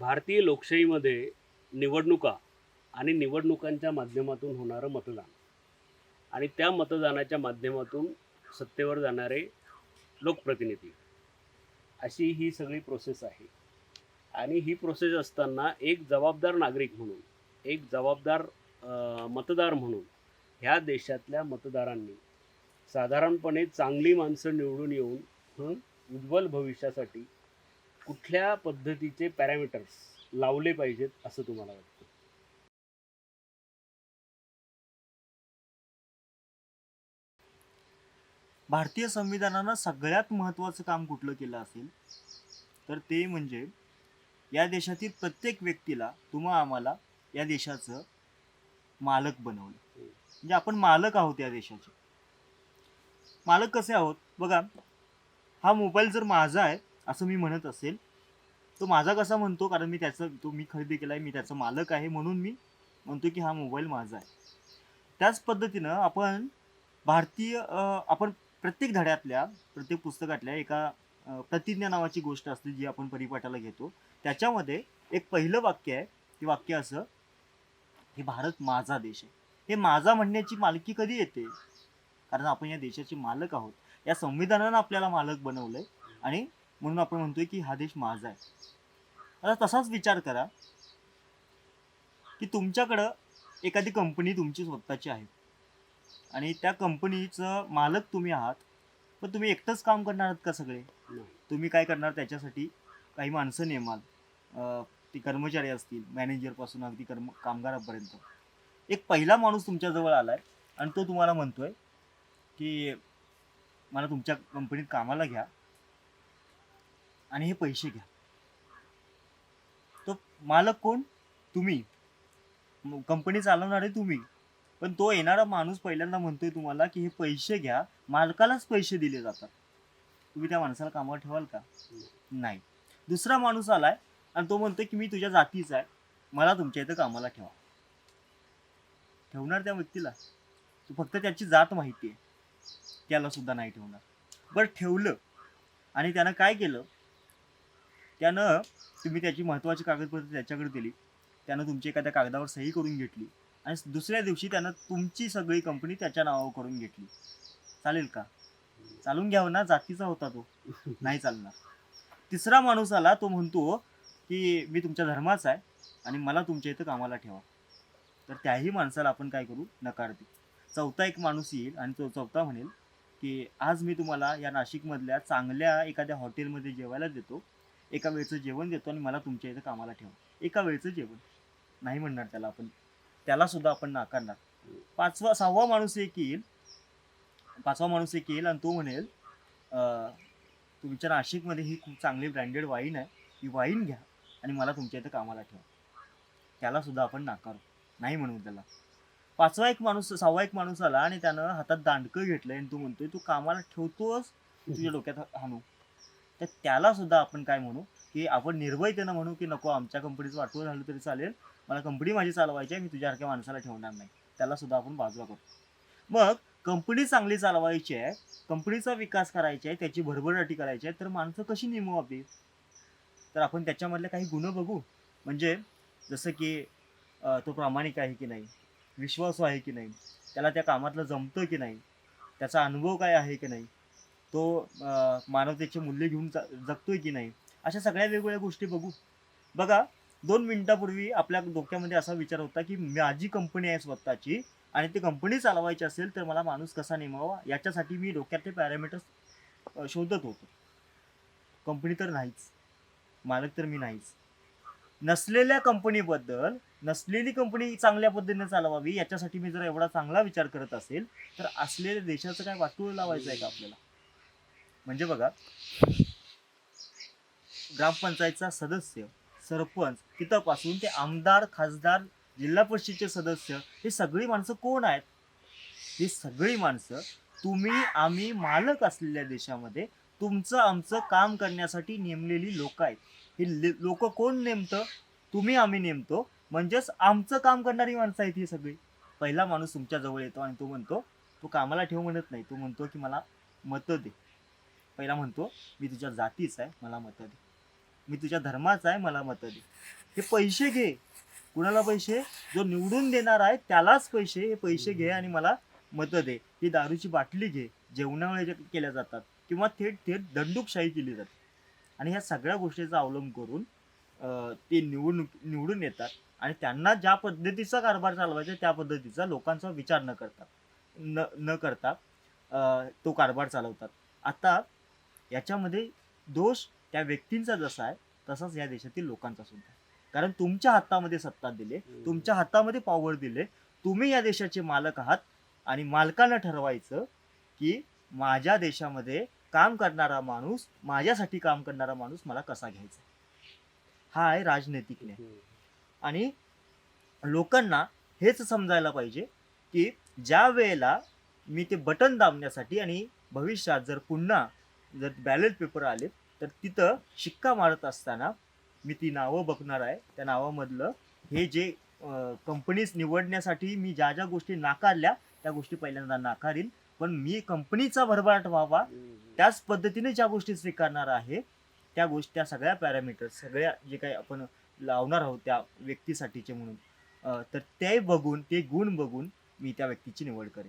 भारतीय लोकशाहीमध्ये निवडणुका आणि निवडणुकांच्या माध्यमातून होणारं मतदान. आणि त्या मतदानाच्या माध्यमातून सत्तेवर जाणारे लोकप्रतिनिधी. अशी ही सगळी प्रोसेस आहे. आणि ही प्रोसेस असताना एक जबाबदार नागरिक म्हणून एक जबाबदार मतदार म्हणून ह्या देशातल्या मतदारांनी साधारणपणे चांगली माणसं निवडून येऊन उज्ज्वल भविष्यासाठी कुठल्या पद्धतीचे पॅरामीटर्स लावले पाहिजेत असं तुम्हाला वाटतं? भारतीय संविधानानं सगळ्यात महत्त्वाचं काम कुठलं केलं असेल? तर ते म्हणजे या देशातील प्रत्येक व्यक्तीला तुम्हा आम्हाला या देशाचं मालक बनवलं. म्हणजे आपण मालक आहोत या देशाचे. मालक कसे आहोत? बघा हा मोबाईल जर माझा आहे असं मी म्हणत असेल तो माझा कसा म्हणतो? कारण मी त्याचं तो मी खरेदी केला आहे मी त्याचा मालक आहे म्हणून मी म्हणतो की हा मोबाईल माझा आहे. त्याच पद्धतीनं आपण भारतीय आपण प्रत्येक धड्यातल्या प्रत्येक पुस्तकातल्या एका प्रतिज्ञा नावाची गोष्ट असते जी आपण परिपाठाला घेतो. त्याच्यामध्ये एक पहिलं वाक्य आहे. ते वाक्य असं की भारत माझा देश आहे. हे माझा म्हणण्याची मालकी कधी येते? कारण आपण या देशाचे मालक आहोत. या संविधानानं आपल्याला मालक बनवलंय. आणि म्हणून आपण म्हणतोय की हा देश माझा आहे. आता तसाच विचार करा की तुमच्याकडं एखादी कंपनी तुमची स्वतःची आहे. आणि त्या कंपनीचं मालक तुम्ही आहात. पण तुम्ही एकटंच काम करणार आहात का सगळे. तुम्ही काय करणार? त्याच्यासाठी काही माणसं नेमाल. ते कर्मचारी असतील मॅनेजरपासून अगदी कर्म कामगारापर्यंत. एक पहिला माणूस तुमच्याजवळ आलाय आणि तो तुम्हाला म्हणतोय की मला तुमच्या कंपनीत कामाला घ्या आणि हे पैसे घ्या. तो मालक कोण? तुम्ही. कंपनी चालवणारे तुम्ही. पण तो येणारा माणूस पहिल्यांदा म्हणतोय तुम्हाला की हे पैसे घ्या मालकालाच पैसे दिले जातात. तुम्ही त्या माणसाला कामावर ठेवाल का? नाही. दुसरा माणूस आलाय आणि तो म्हणतो की मी तुझ्या जातीचा आहे. मला तुमच्या इथं कामाला ठेवा. ठेवणार त्या व्यक्तीला? तू फक्त त्याची जात माहिती आहे. त्याला सुद्धा नाही ठेवणार. बरं ठेवलं. आणि त्यानं काय केलं? त्यानं तुम्ही त्याची महत्त्वाची कागदपत्र त्याच्याकडे दिली. त्यानं तुमची एखाद्या कागदावर सही करून घेतली. आणि दुसऱ्या दिवशी त्यानं तुमची सगळी कंपनी त्याच्या नावावर करून घेतली. चालेल का? चालून घ्यावं ना? जातीचा होता तो. नाही चालणार. तिसरा माणूस आला तो म्हणतो की मी तुमच्या धर्माचा आहे आणि मला तुमच्या इथं कामाला ठेवा. तर त्याही माणसाला आपण काय करू? नकार देऊ. चौथा एक माणूस येईल आणि तो चौथा म्हणेल की आज मी तुम्हाला या नाशिकमधल्या चांगल्या एखाद्या हॉटेलमध्ये जेवायला देतो. एका वेळचं जेवण देतो आणि मला तुमच्या इथं कामाला ठेवा. एका वेळचं जेवण. नाही म्हणणार त्याला आपण. त्यालासुद्धा आपण नाकारणार पाचवा सहावा माणूस एक येईल. पाचवा माणूस एक येईल आणि तो म्हणेल तुमच्या नाशिकमध्ये ही खूप चांगली ब्रँडेड वाईन आहे. ही वाईन घ्या. आणि मला तुमच्या इथं कामाला ठेवा. त्याला सुद्धा आपण नाकारू. नाही म्हणू त्याला. पाचवा एक माणूस सहावा एक माणूस आला आणि त्यानं हातात दांडकं घेतलंय आणि तू म्हणतोय तू कामाला ठेवतोस तुझ्या डोक्यात हाणू. तर त्याला सुद्धा आपण काय म्हणू की आपण निर्भयतेनं म्हणू की नको आमच्या कंपनीचं वाटवं झालं तरी चालेल. मला कंपनी माझी चालवायची आहे मी तुझ्यासारख्या माणसाला ठेवणार नाही. त्याला सुद्धा आपण बाजूला करू. मग कंपनी चांगली चालवायची आहे कंपनीचा विकास करायचा आहे त्याची भरभराटी करायची आहे तर माणसं कशी नेमू आपली तर आपण त्याच्यामधले काही गुण बघू. म्हणजे जसं की तो प्रामाणिक आहे की नाही? विश्वासू आहे की नाही? त्याला त्या कामातलं जमतं की नाही? त्याचा अनुभव काय आहे की नाही? तो मानवतेचे मूल्य घेऊन जगतोय की नाही? अशा सगळ्या वेगवेगळ्या गोष्टी बघू. बघा दोन मिनिटापूर्वी आपल्या डोक्यामध्ये असा विचार होता की माझी कंपनी आहे स्वतःची आणि ती कंपनी चालवायची असेल तर मला माणूस कसा नेमावा? याच्यासाठी मी डोक्यातले पॅरामीटर्स शोधत होतो. कंपनी तर नाहीच. मालक तर मी नाहीच. नसलेल्या कंपनीबद्दल नसलेली कंपनी चांगल्या पद्धतीने चालवावी याच्यासाठी मी जर एवढा चांगला विचार करत असेल तर असलेल्या देशाचं काय वाटूळ लावायचं आहे का आपल्याला? म्हणजे बघा ग्रामपंचायतचा सदस्य सरपंच तिथंपासून ते आमदार खासदार जिल्हा परिषदेचे सदस्य हे सगळी माणसं कोण आहेत? ही सगळी माणसं तुम्ही आम्ही मालक असलेल्या देशामध्ये तुमचं आमचं काम करण्यासाठी नेमलेली लोक आहेत. ही लोक कोण नेमतं? तुम्ही आम्ही नेमतो. म्हणजेच आमचं काम करणारी माणसं आहेत ही सगळी. पहिला माणूस तुमच्या जवळ येतो आणि तो म्हणतो तो कामाला ठेव म्हणत नाही. तो म्हणतो की मला मतं दे. पहिला म्हणतो मी तुझ्या जातीचा आहे. मला मतं दे. मी तुझ्या धर्माचा आहे. मला मतं दे. हे पैसे घे. कुणाला पैसे? जो निवडून देणार आहे त्यालाच पैसे. हे पैसे घे आणि मला मतं दे. ही दारूची बाटली घे. जेवणामुळे केल्या जातात. किंवा थेट थेट दंडुकशाही केली जाते. आणि ह्या सगळ्या गोष्टीचा अवलंब करून ते निवडणूक निवडून येतात आणि त्यांना ज्या पद्धतीचा कारभार चालवायचा त्या पद्धतीचा लोकांचा विचार न करता न न करता तो कारभार चालवतात. आता याच्यामध्ये दोष त्या व्यक्तींचा जसा आहे तसाच या देशातील लोकांचा सुद्धा कारण तुमच्या हातामध्ये सत्ता दिले तुमच्या हातामध्ये पॉवर दिले तुम्ही या देशाचे मालक आहात आणि मालकानं ठरवायचं की माझ्या देशामध्ये काम करणारा माणूस माझ्यासाठी काम करणारा माणूस मला कसा घ्यायचा? हा आहे राजनैतिक न्याय आणि लोकांना हेच समजायला पाहिजे की ज्या वेळेला मी ते बटन दाबण्यासाठी आणि भविष्यात जर पुन्हा जर बॅलेट पेपर आले तर तिथं शिक्का मारत असताना मी ती नावं बघणार आहे. त्या नावामधलं हे जे कंपनीज निवडण्यासाठी मी ज्या ज्या गोष्टी नाकारल्या त्या गोष्टी पहिल्यांदा नाकारीन. पण मी कंपनीचा भरभराट व्हावा त्याच पद्धतीने ज्या गोष्टी स्वीकारणार आहे त्या गोष्टी त्या सगळ्या पॅरामीटर सगळ्या जे काही आपण लावणार आहोत त्या व्यक्तीसाठीचे म्हणून तर ते बघून ते गुण बघून मी त्या व्यक्तीची निवड करेन.